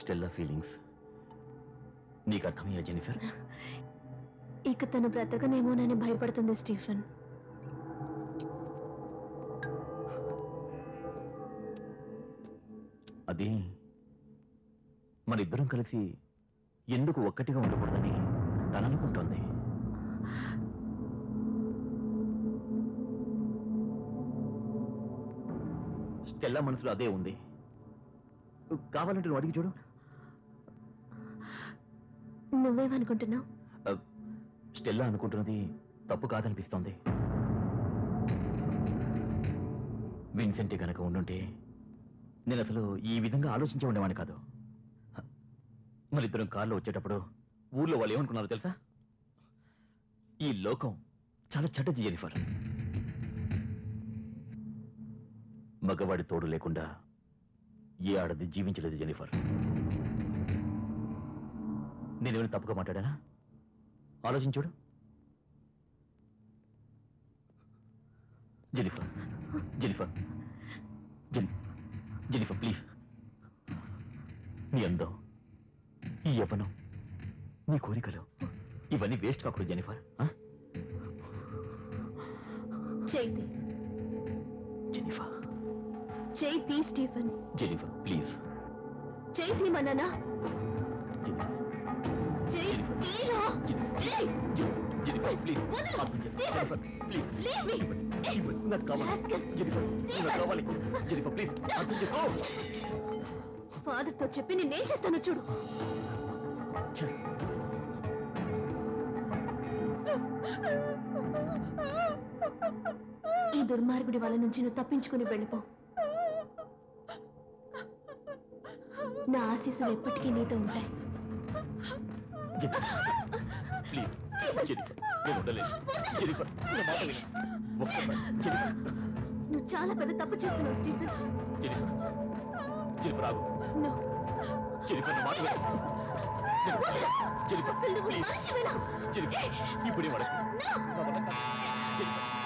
Stella feelings. నీకు అర్థమయ్యా Jennifer ఇక తను బ్రతకనేమోనని భయపడుతుంది స్టీఫెన్. అది మన ఇద్దరం కలిసి ఎందుకు ఒక్కటిగా ఉండకూడదని తను అనుకుంటోంది స్టెల్లా మనసులో అదే ఉంది. కావాలంటే నువ్వు అడిగి చూడు. నువ్వేమనుకుంటున్నావు? స్టెల్లా అనుకుంటున్నది తప్పు కాదనిపిస్తోంది. విన్సెంట్ గనక ఉండుంటే నేను అసలు ఈ విధంగా ఆలోచించే ఉండేవాడిని కాదు. మరిద్దరం కారులో వచ్చేటప్పుడు ఊర్లో వాళ్ళు ఏమనుకున్నారో తెలుసా? ఈ లోకం చాలా చెడ్డది జెనిఫర్. మగవాడి తోడు లేకుండా ఏ ఆడది జీవించలేదు జెనిఫర్. నేనేమైనా తప్పుగా మాట్లాడానా? ఆలోచించుడు Jennifer Jennifer Jen- Jennifer please. నీ అందం ఈ యవ్వనం నీ కోరికలు ఇవన్నీ వేస్ట్ కాకూడదు Jennifer? Chaithi. Jennifer Chaithi Stephen. Jennifer please. Chaithi మననా Jennifer! Jennifer please వదలు! అర్థం చేసుకో. Stephen! Jennifer please Leave me! ఏయ్! ఇవ్వండి, నాకు కావాలి Rascal! జెనిఫర్ నాకు Stephen! కావాలి జెనిఫర్ ప్లీజ్ అర్థం చేసుకో ఫాదర్తో చెప్పి నేనేం చేస్తానో చూడు ఈ దుర్మార్గుడి వాళ్ళ నుంచి నువ్వు తప్పించుకుని వెళ్ళిపో నా ఆశీస్సులు ఎప్పటికీ నీతో ఉంటాయి ప్లీజ్ జెనిఫర్. నేను ఉండలేను. జెనిఫర్ నా మాట విను. ఒక్కసారి జెనిఫర్. నువ్వు చాలా పెద్ద తప్పు చేస్తున్నావు స్టీఫెన్. జెనిఫర్. జెనిఫర్ ఆగు. No. జెనిఫర్ నా మాట విను. Jennifer please. జెనిఫర్ ఇప్పుడే వాడకు. నా వల్ల కాదు. జెనిఫర్.